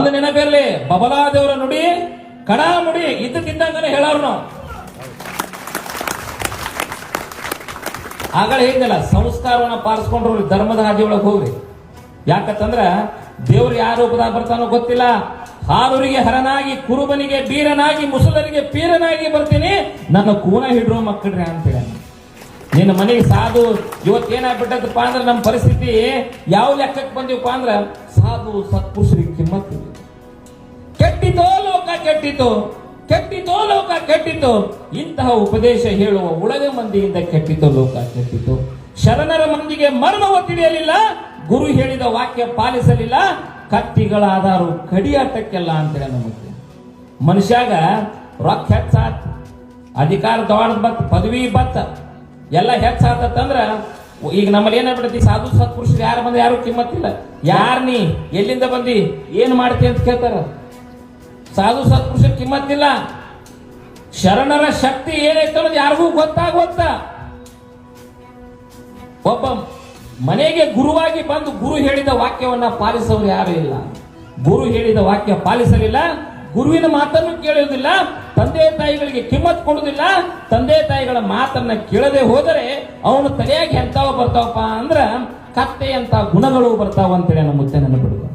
ಒಂದು ನೆನಪಿರಲಿ, ಬಬಲಾದೇವರ ನುಡಿ, ಕಡಾ ಮುಡಿ ಇದ್ದಕ್ಕಿದ್ದಂಗನೆ ಹೇಳೋರು ನಾವು. ಆಗಲೇ ಹೇಗಲ್ಲ ಸಂಸ್ಕಾರವನ್ನ ಪಾಲಿಸ್ಕೊಂಡ್ರು ಧರ್ಮದ ಹಾದಿ ಒಳಗೆ ಹೋಗ್ರಿ. ಯಾಕಂತಂದ್ರ ದೇವ್ರು ಯಾವ ರೂಪದಾಗ ಬರ್ತಾನೋ ಗೊತ್ತಿಲ್ಲ. ಹಾಲೂರಿಗೆ ಹರನಾಗಿ, ಕುರುಬನಿಗೆ ಬೀರನಾಗಿ, ಮುಸಲರಿಗೆ ಪೀರನಾಗಿ ಬರ್ತೀನಿ. ನನ್ನ ಕೂನ ಹಿಡ್ರು ಮಕ್ಕಳ್ರಿ ಅಂತೇಳಿ ನಿನ್ನ ಮನೆಗೆ ಸಾಧು, ಇವತ್ತೇನಾಗ್ಬಿಟ್ಟದಪ್ಪ ಅಂದ್ರೆ ನಮ್ಮ ಪರಿಸ್ಥಿತಿ, ಯಾವ ಲೆಕ್ಕಕ್ಕೆ ಬಂದೀವಪ್ಪ ಅಂದ್ರೆ ಸಾಧು ಶ್ರೀ ಕಿಮ್ಮತ್ತು. ಕೆಟ್ಟಿತೋ ಲೋಕ ಕೆಟ್ಟಿತು, ಕೆಟ್ಟಿತೋ ಲೋಕ ಕೆಟ್ಟಿತು, ಇಂತಹ ಉಪದೇಶ ಹೇಳುವ ಉಳಗ ಮಂದಿಯಿಂದ ಕೆಟ್ಟಿತು ಲೋಕ ಕೆಟ್ಟಿತು ಶರಣರ ಮಂದಿಗೆ ಮರ್ಮವ ತಿಳಿಯಲಿಲ್ಲ ಗುರು ಹೇಳಿದ ವಾಕ್ಯ ಪಾಲಿಸಲಿಲ್ಲ, ಕತ್ತಿಗಳಾದಾರು ಕಡಿಯಾಟಕ್ಕೆಲ್ಲ ಅಂತೇಳಿ ನಮಗೆ ಮನುಷ್ಯಾಗ ರೊಕ್ಕ ಹೆಚ್ಚಾತ್, ಅಧಿಕಾರ ದೊಡ್ಡ ಬತ್, ಪದವಿ ಬತ್ತ ಎಲ್ಲ ಹೆಚ್ಚಾತಂದ್ರ ಈಗ ನಮ್ಮಲ್ಲಿ ಏನಾಗ್ಬಿಡತಿ ಸಾಧು ಸತ್ಪುರುಷರು ಯಾರು ಬಂದ ಯಾರು ಕಿಮ್ಮತ್ತಿಲ್ಲ. ಯಾರು ನೀ? ಎಲ್ಲಿಂದ ಬಂದಿ? ಏನು ಮಾಡ್ತಿ ಅಂತ ಕೇಳ್ತಾರ. ಸಾಧು ಸತ್ಪುರುಷರು ಕಿಮ್ಮತ್ತಿಲ್ಲ. ಶರಣರ ಶಕ್ತಿ ಏನೈತೆ ಅನ್ನೋದು ಯಾರಿಗೂ ಗೊತ್ತಾಗುವಂತ ಒಬ್ಬ ಮನೆಗೆ ಗುರುವಾಗಿ ಬಂದು ಗುರು ಹೇಳಿದ ವಾಕ್ಯವನ್ನ ಪಾಲಿಸೋರು ಯಾರು ಇಲ್ಲ. ಗುರು ಹೇಳಿದ ವಾಕ್ಯ ಪಾಲಿಸಲಿಲ್ಲ. ಗುರುವಿನ ಮಾತನ್ನು ಕೇಳುವುದಿಲ್ಲ. ತಂದೆ ತಾಯಿಗಳಿಗೆ ಕಿಮ್ಮತ್ ಕೊಡುವುದಿಲ್ಲ. ತಂದೆ ತಾಯಿಗಳ ಮಾತನ್ನ ಕೇಳದೆ ಹೋದರೆ ಅವನು ತಲೆಯಾಗಿ ಎಂತಾವ ಬರ್ತಾವಪ್ಪ ಅಂದ್ರೆ ಕತ್ತೆ ಅಂತ ಗುಣಗಳು ಬರ್ತಾವ ಅಂತೇಳಿ ನಮ್ಮ ಮುತ್ತೆ ನೆನಪಿಡುವ